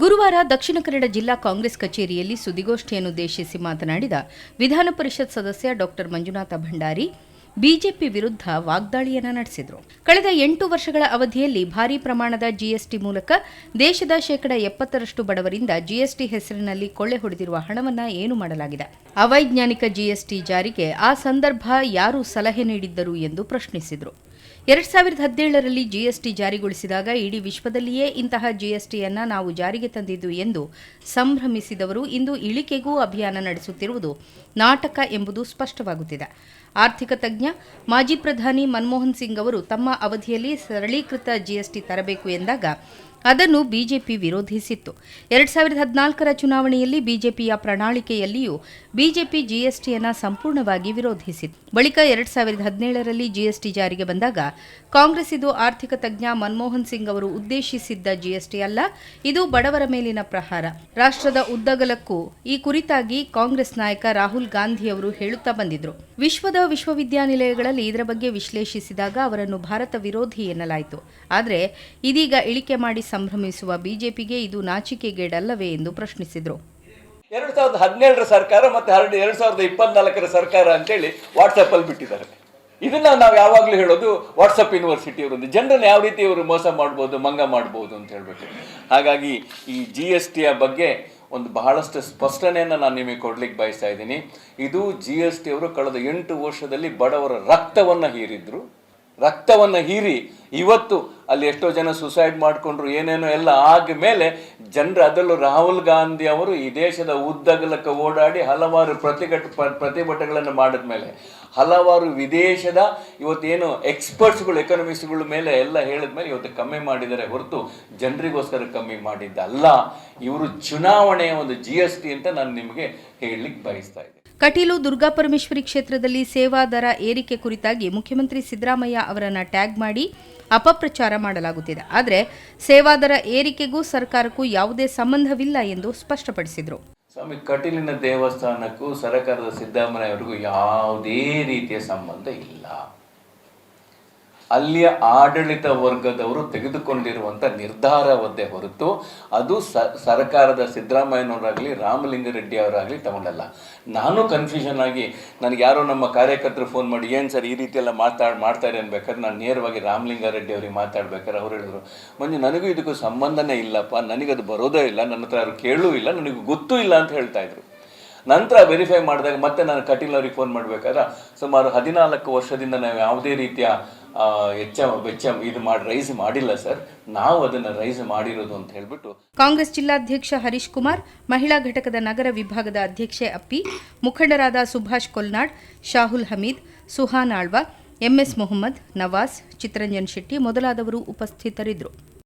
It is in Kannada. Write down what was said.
ಗುರುವಾರ ದಕ್ಷಿಣ ಕನ್ನಡ ಜಿಲ್ಲಾ ಕಾಂಗ್ರೆಸ್ ಕಚೇರಿಯಲ್ಲಿ ಸುದ್ದಿಗೋಷ್ಠಿಯನ್ನುದ್ದೇಶಿಸಿ ಮಾತನಾಡಿದ ವಿಧಾನ ಪರಿಷತ್ ಸದಸ್ಯ ಡಾಕ್ಟರ್ ಮಂಜುನಾಥ ಭಂಡಾರಿ, ಬಿಜೆಪಿ ವಿರುದ್ಧ ವಾಗ್ದಾಳಿಯನ್ನ ನಡೆಸಿದರು. ಕಳೆದ ಎಂಟು ವರ್ಷಗಳ ಅವಧಿಯಲ್ಲಿ ಭಾರೀ ಪ್ರಮಾಣದ ಜಿಎಸ್ಟಿ ಮೂಲಕ ದೇಶದ ಶೇಕಡ ಎಪ್ಪತ್ತರಷ್ಟು ಬಡವರಿಂದ ಜಿಎಸ್ಟಿ ಹೆಸರಿನಲ್ಲಿ ಕೊಳ್ಳೆ ಹೊಡೆದಿರುವ ಹಣವನ್ನ ಏನು ಮಾಡಲಾಗಿದೆ? ಅವೈಜ್ಞಾನಿಕ ಜಿಎಸ್ಟಿ ಜಾರಿಗೆ ಆ ಸಂದರ್ಭ ಯಾರು ಸಲಹೆ ನೀಡಿದ್ದರು ಎಂದು ಪ್ರಶ್ನಿಸಿದರು. ಎರಡ್ ಸಾವಿರದ ಹದಿನೇಳರಲ್ಲಿ ಜಿಎಸ್ಟಿ ಜಾರಿಗೊಳಿಸಿದಾಗ ಇಡೀ ವಿಶ್ವದಲ್ಲಿಯೇ ಇಂತಹ ಜಿಎಸ್ಟಿಯನ್ನ ನಾವು ಜಾರಿಗೆ ತಂದಿದ್ದು ಎಂದು ಸಂಭ್ರಮಿಸಿದವರು ಇಂದು ಇಳಿಕೆಗೂ ಅಭಿಯಾನ ನಡೆಸುತ್ತಿರುವುದು ನಾಟಕ ಎಂಬುದು ಸ್ಪಷ್ಟವಾಗುತ್ತಿದೆ. ಆರ್ಥಿಕ ತಜ್ಞ ಮಾಜಿ ಪ್ರಧಾನಿ ಮನಮೋಹನ್ ಸಿಂಗ್ ಅವರು ತಮ್ಮ ಅವಧಿಯಲ್ಲಿ ಸರಳೀಕೃತ ಜಿಎಸ್ಟಿ ತರಬೇಕು ಎಂದಾಗ ಅದನ್ನು ಬಿಜೆಪಿ ವಿರೋಧಿಸಿತ್ತು. ಎರಡ್ ಸಾವಿರದ ಹದಿನಾಲ್ಕರ ಚುನಾವಣೆಯಲ್ಲಿ ಬಿಜೆಪಿಯ ಪ್ರಣಾಳಿಕೆಯಲ್ಲಿಯೂ ಬಿಜೆಪಿ ಜಿಎಸ್ಟಿಯನ್ನು ಸಂಪೂರ್ಣವಾಗಿ ವಿರೋಧಿಸಿತ್ತು. ಬಳಿಕ ಎರಡ್ ಸಾವಿರದ ಹದಿನೇಳರಲ್ಲಿ ಜಿಎಸ್ಟಿ ಜಾರಿಗೆ ಬಂದಾಗ ಕಾಂಗ್ರೆಸ್ ಇದು ಆರ್ಥಿಕ ತಜ್ಞ ಮನಮೋಹನ್ ಸಿಂಗ್ ಅವರು ಉದ್ದೇಶಿಸಿದ್ದ ಜಿಎಸ್ಟಿ ಅಲ್ಲ, ಇದು ಬಡವರ ಮೇಲಿನ ಪ್ರಹಾರ. ರಾಷ್ಟ್ರದ ಉದ್ದಗಲಕ್ಕೂ ಈ ಕುರಿತಾಗಿ ಕಾಂಗ್ರೆಸ್ ನಾಯಕ ರಾಹುಲ್ ಗಾಂಧಿ ಅವರು ಹೇಳುತ್ತಾ ಬಂದಿದ್ರು. ವಿಶ್ವದ ವಿಶ್ವವಿದ್ಯಾನಿಲಯಗಳಲ್ಲಿ ಇದರ ಬಗ್ಗೆ ವಿಶ್ಲೇಷಿಸಿದಾಗ ಅವರನ್ನು ಭಾರತ ವಿರೋಧಿ ಎನ್ನಲಾಯಿತು. ಆದರೆ ಇದೀಗ ಇಳಿಕೆ ಮಾಡಿ ಸಂಭ್ರಮಿಸುವ ಬಿಜೆಪಿಗೆ ಇದು ನಾಚಿಕೆಗೇಡಲ್ಲವೇ ಎಂದು ಪ್ರಶ್ನಿಸಿದರು. ಎರಡು ಸಾವಿರದ ಹದಿನೇಳರ ಸರ್ಕಾರ ಮತ್ತು ಹರಡು ಎರಡು ಸಾವಿರದ ಇಪ್ಪತ್ನಾಲ್ಕರ ಸರ್ಕಾರ ಅಂತೇಳಿ ವಾಟ್ಸಪ್ಪಲ್ಲಿ ಬಿಟ್ಟಿದ್ದಾರೆ. ಇದನ್ನು ನಾವು ಯಾವಾಗಲೂ ಹೇಳೋದು ವಾಟ್ಸಪ್ ಯೂನಿವರ್ಸಿಟಿ ಅವರೊಂದು. ಜನರನ್ನು ಯಾವ ರೀತಿ ಇವರು ಮೋಸ ಮಾಡ್ಬೋದು, ಮಂಗ ಮಾಡ್ಬೋದು ಅಂತ ಹೇಳ್ಬಿಟ್ಟು. ಹಾಗಾಗಿ ಈ ಜಿ ಎಸ್ ಟಿಯ ಬಗ್ಗೆ ಒಂದು ಬಹಳಷ್ಟು ಸ್ಪಷ್ಟನೆಯನ್ನು ನಾನು ನಿಮಗೆ ಕೊಡ್ಲಿಕ್ಕೆ ಬಯಸ್ತಾ ಇದ್ದೀನಿ. ಇದು ಜಿ ಎಸ್ ಟಿ ಅವರು ಕಳೆದ ಎಂಟು ವರ್ಷದಲ್ಲಿ ಬಡವರ ರಕ್ತವನ್ನು ಹೀರಿದ್ರು. ರಕ್ತವನ್ನು ಹೀರಿ ಇವತ್ತು ಅಲ್ಲಿ ಎಷ್ಟೋ ಜನ ಸುಸೈಡ್ ಮಾಡಿಕೊಂಡ್ರು, ಏನೇನೋ ಎಲ್ಲ ಆಗ ಮೇಲೆ ಜನರು ಅದರಲ್ಲೂ ರಾಹುಲ್ ಗಾಂಧಿ ಅವರು ಈ ದೇಶದ ಉದ್ದಗಲಕ್ಕೆ ಓಡಾಡಿ ಹಲವಾರು ಪ್ರತಿಘಟ ಪ್ರತಿಭಟನೆಗಳನ್ನು ಮಾಡಿದ ಮೇಲೆ ಹಲವಾರು ವಿದೇಶದ ಇವತ್ತೇನು ಎಕ್ಸ್ಪರ್ಟ್ಸ್ಗಳು ಎಕನಾಮಿಸ್ಟ್ಗಳ ಮೇಲೆ ಎಲ್ಲ ಹೇಳಿದ ಮೇಲೆ ಇವತ್ತು ಕಮ್ಮಿ ಮಾಡಿದ್ದಾರೆ ಹೊರತು ಜನರಿಗೋಸ್ಕರ ಕಮ್ಮಿ ಮಾಡಿದ್ದಲ್ಲ. ಇವರು ಚುನಾವಣೆಯ ಒಂದು ಜಿ ಎಸ್ ಟಿ ಅಂತ ನಾನು ನಿಮಗೆ ಹೇಳಲಿಕ್ಕೆ ಬಯಸ್ತಾ ಇದ್ದೀನಿ. ಕಟೀಲು ದುರ್ಗಾಪರಮೇಶ್ವರಿ ಕ್ಷೇತ್ರದಲ್ಲಿ ಸೇವಾ ದರ ಏರಿಕೆ ಕುರಿತಾಗಿ ಮುಖ್ಯಮಂತ್ರಿ ಸಿದ್ದರಾಮಯ್ಯ ಅವರನ್ನು ಟ್ಯಾಗ್ ಮಾಡಿ ಅಪಪ್ರಚಾರ ಮಾಡಲಾಗುತ್ತಿದೆ. ಆದರೆ ಸೇವಾ ದರ ಏರಿಕೆಗೂ ಸರ್ಕಾರಕ್ಕೂ ಯಾವುದೇ ಸಂಬಂಧವಿಲ್ಲ ಎಂದು ಸ್ಪಷ್ಟಪಡಿಸಿದರು. ಸ್ವಾಮಿ, ಕಟೀಲಿನ ದೇವಸ್ಥಾನಕ್ಕೂ ಸರಕಾರದ ಸಿದ್ದರಾಮಯ್ಯವರಿಗೂ ಯಾವುದೇ ರೀತಿಯ ಸಂಬಂಧ ಇಲ್ಲ. ಅಲ್ಲಿಯ ಆಡಳಿತ ವರ್ಗದವರು ತೆಗೆದುಕೊಂಡಿರುವಂಥ ನಿರ್ಧಾರವದ್ದೇ ಹೊರತು ಅದು ಸ, ಸರ್ಕಾರದ ಸಿದ್ದರಾಮಯ್ಯನವರಾಗಲಿ, ರಾಮಲಿಂಗರೆಡ್ಡಿ ಅವರಾಗಲಿ ತಗೊಂಡಲ್ಲ. ನಾನು ಕನ್ಫ್ಯೂಷನ್ ಆಗಿ ನನಗೆ ಯಾರೋ ನಮ್ಮ ಕಾರ್ಯಕರ್ತರು ಫೋನ್ ಮಾಡಿ, ಏನು ಸರ್ ಈ ರೀತಿ ಎಲ್ಲ ಮಾತಾಡ್ ಮಾಡ್ತಾರೆ ಅನ್ಬೇಕಾದ್ರೆ ನಾನು ನೇರವಾಗಿ ರಾಮಲಿಂಗಾರೆಡ್ಡಿ ಅವರಿಗೆ ಮಾತಾಡ್ಬೇಕಾದ್ರೆ ಅವ್ರು ಹೇಳಿದ್ರು. ಮಂಜು, ನನಗೂ ಇದಕ್ಕೂ ಸಂಬಂಧನೇ ಇಲ್ಲಪ್ಪ. ನನಗದು ಬರೋದೇ ಇಲ್ಲ. ನನ್ನ ಹತ್ರ ಅವ್ರು ಕೇಳೂ ಇಲ್ಲ. ನನಗೆ ಗೊತ್ತೂ ಇಲ್ಲ ಅಂತ ಹೇಳ್ತಾ ಇದ್ರು. ನಂತರ ವೆರಿಫೈ ಮಾಡಿದಾಗ ಮತ್ತೆ ನಾನು ಕಟೀಲ್ ಅವ್ರಿಗೆ ಫೋನ್ ಮಾಡಬೇಕಾದ್ರೆ ಸುಮಾರು ಹದಿನಾಲ್ಕು ವರ್ಷದಿಂದ ನಾವು ಯಾವುದೇ ರೀತಿಯ ಆ, ವೆಚ್ಚ ಇದು ಮಾಡಿ ರೈಸ್ ಮಾಡಿಲ್ಲ ಸರ್. ನಾವು ಅದನ್ನು ರೈಸ್ ಮಾಡಿರೋದು ಅಂತ ಹೇಳ್ಬಿಟ್ಟು ಕಾಂಗ್ರೆಸ್ ಜಿಲ್ಲಾಧ್ಯಕ್ಷ ಹರೀಶ್ ಕುಮಾರ್ ಮಹಿಳಾ ಘಟಕದ ನಗರ ವಿಭಾಗದ ಅಧ್ಯಕ್ಷೆ ಅಪ್ಪಿ ಮುಖಂಡರಾದ ಸುಭಾಷ್ ಕೊಲ್ನಾಡ್ ಶಾಹುಲ್ ಹಮೀದ್ ಸುಹಾನ್ ಆಳ್ವಾ ಎಂಎಸ್ ಮೊಹಮ್ಮದ್ ನವಾಜ್ ಚಿತ್ರಂಜನ್ ಶೆಟ್ಟಿ ಮೊದಲಾದವರು ಉಪಸ್ಥಿತರಿದ್ದರು.